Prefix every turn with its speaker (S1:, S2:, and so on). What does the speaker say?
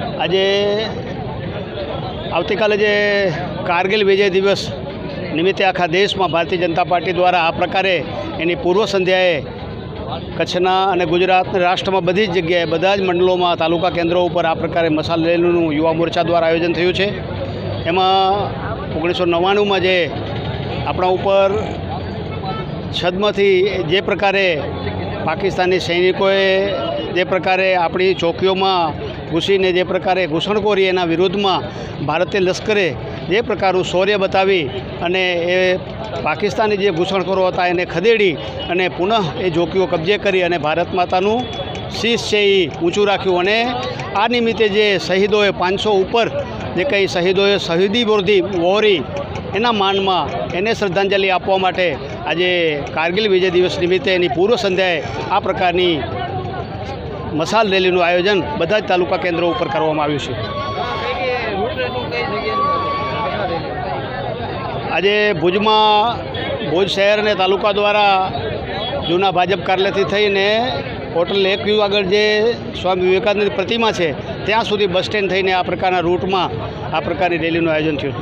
S1: આજે આવતીકાલે જે કારગિલ વિજય દિવસ નિમિત્તે આખા દેશમાં ભારતીય જનતા પાર્ટી દ્વારા આ પ્રકારે એની પૂર્વ સંધ્યાએ કચ્છના અને ગુજરાત રાષ્ટ્રમાં બધી જ જગ્યાએ બધા જ મંડળોમાં તાલુકા કેન્દ્રો ઉપર આ પ્રકારે મસાલ રેલીનું યુવા મોરચા દ્વારા આયોજન થયું છે. એમાં ઓગણીસો નવ્વાણુંમાં જે આપણા ઉપર છદમાંથી જે પ્રકારે પાકિસ્તાની સૈનિકોએ જે પ્રકારે આપણી ચોકીઓમાં ઘૂસીને જે પ્રકારે ઘૂસણખોરી એના વિરુદ્ધમાં ભારતીય લશ્કરે જે પ્રકારનું શૌર્ય બતાવી અને એ પાકિસ્તાની જે ઘૂસણખોરો હતા એને ખદેડી અને પુનઃ એ ચોકીઓ કબજે કરી અને ભારત માતાનું શીશ છે એ ઊંચું રાખ્યું. અને આ નિમિત્તે જે શહીદોએ પાંચસો ઉપર જે કંઈ શહીદોએ શહીદી વહોરી એના માનમાં એને શ્રદ્ધાંજલિ આપવા માટે આજે કારગિલ વિજય દિવસ નિમિત્તે એની પૂર્વ સંધ્યાએ આ પ્રકારની મસાલ રેલીનું આયોજન બધા જ તાલુકા કેન્દ્રો ઉપર કરવામાં આવ્યું છે. આજે ભુજમાં ભુજ શહેર અને તાલુકા દ્વારા જૂના ભાજપ કાર્યાલયથી થઈને હોટલ એક વ્યૂ આગળ જે સ્વામી વિવેકાનંદની પ્રતિમા છે, ત્યાં સુધી બસ સ્ટેન્ડ થઈને આ પ્રકારના રૂટમાં આ પ્રકારની રેલીનું આયોજન થયું